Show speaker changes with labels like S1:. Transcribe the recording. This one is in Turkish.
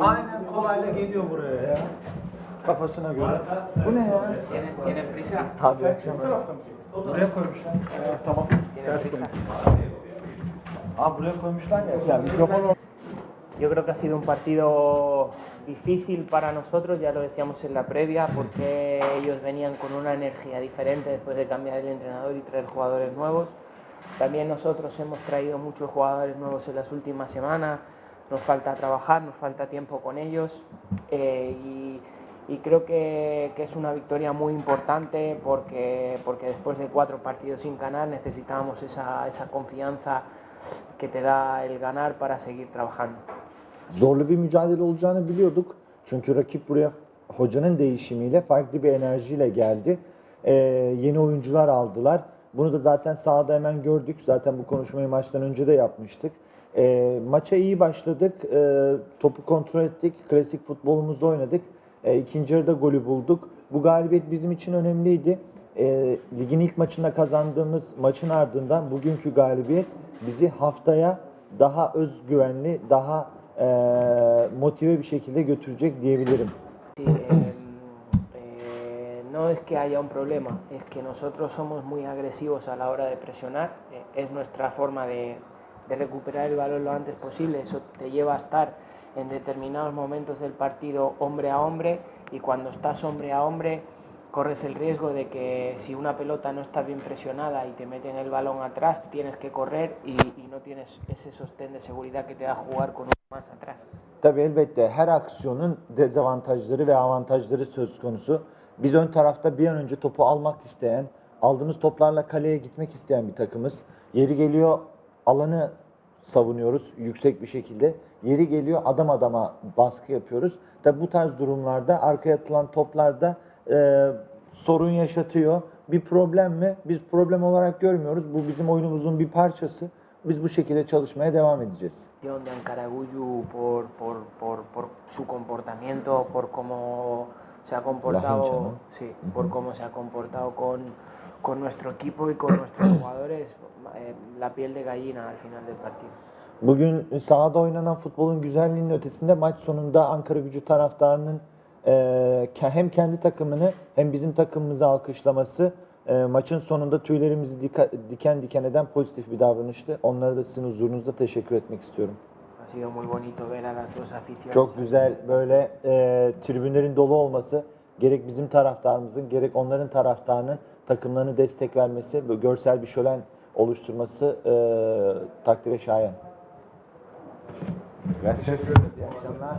S1: Aynen kolayla geliyor buraya ya. Kafasına göre. Bu ne ya?
S2: ¿Tienen, tienen prisa?
S1: Tabii akşam. Aa buraya koymuşlar
S2: Yo creo que ha sido un partido difícil para nosotros, ya lo decíamos en la previa, porque ellos venían con una energía diferente después de cambiar el entrenador y traer jugadores nuevos. También nosotros hemos traído muchos jugadores nuevos en las últimas semanas, nos falta trabajar, nos falta tiempo con ellos eh, y, y creo que, que es una victoria muy importante porque, porque después de cuatro partidos sin ganar necesitábamos esa, esa confianza que te da el ganar para seguir trabajando.
S3: Zorlu bir mücadele olacağını biliyorduk. Çünkü rakip buraya hocanın değişimiyle farklı bir enerjiyle geldi. Ee, yeni oyuncular aldılar. Bunu da zaten sahada hemen gördük. Zaten bu konuşmayı maçtan önce de yapmıştık. Ee, maça iyi başladık. Ee, topu kontrol ettik. Klasik futbolumuzu oynadık. Ee, ikinci yarıda golü bulduk. Bu galibiyet bizim için önemliydi. Ee, ligin ilk maçında kazandığımız maçın ardından bugünkü galibiyet bizi haftaya daha özgüvenli, daha eee, motive bir şekilde götürecek diyebilirim.
S2: No es que haya un problema, es que nosotros somos muy agresivos a la hora de presionar, eh, es nuestra forma de, de recuperar el balón lo antes posible, eso te lleva a estar en determinados momentos del partido hombre a hombre y cuando estás hombre a hombre corres el riesgo de que si una pelota no está bien presionada y te meten el balón atrás, tienes que correr y, y no tienes ese sostén de seguridad que te da jugar con uno más atrás.
S3: Tabii elbette her aksiyonun dezavantajları ve avantajları söz konusu. Biz ön tarafta bir an önce topu almak isteyen, aldığımız toplarla kaleye gitmek isteyen bir takımız. Yeri geliyor alanı savunuyoruz yüksek bir şekilde. Yeri geliyor adam adama baskı yapıyoruz. Tabii bu tarz durumlarda arkaya atılan toplarda e, sorun yaşatıyor. Bir problem mi? Biz problem olarak görmüyoruz. Bu bizim oyunumuzun bir parçası. Biz bu şekilde çalışmaya devam edeceğiz.
S2: de Ancaraguyu por, por, por, por su comportamiento, por cómo se ha comportado,
S3: hincha, ¿no?
S2: sí, por cómo se ha comportado con, con nuestro equipo y con nuestros jugadores, eh, la piel de gallina al final del partido.
S3: Bugün sahada oynanan futbolun güzelliğinin ötesinde maç sonunda Ankara gücü taraftarının e, hem kendi takımını hem bizim takımımızı alkışlaması e, maçın sonunda tüylerimizi dika- diken diken eden pozitif bir davranıştı. Onlara da sizin huzurunuzda teşekkür etmek istiyorum. Çok güzel böyle e, tribünlerin dolu olması gerek bizim taraftarımızın gerek onların taraftarının takımlarını destek vermesi, böyle görsel bir şölen oluşturması e, takdire şayan.
S1: Gracias. İyi akşamlar.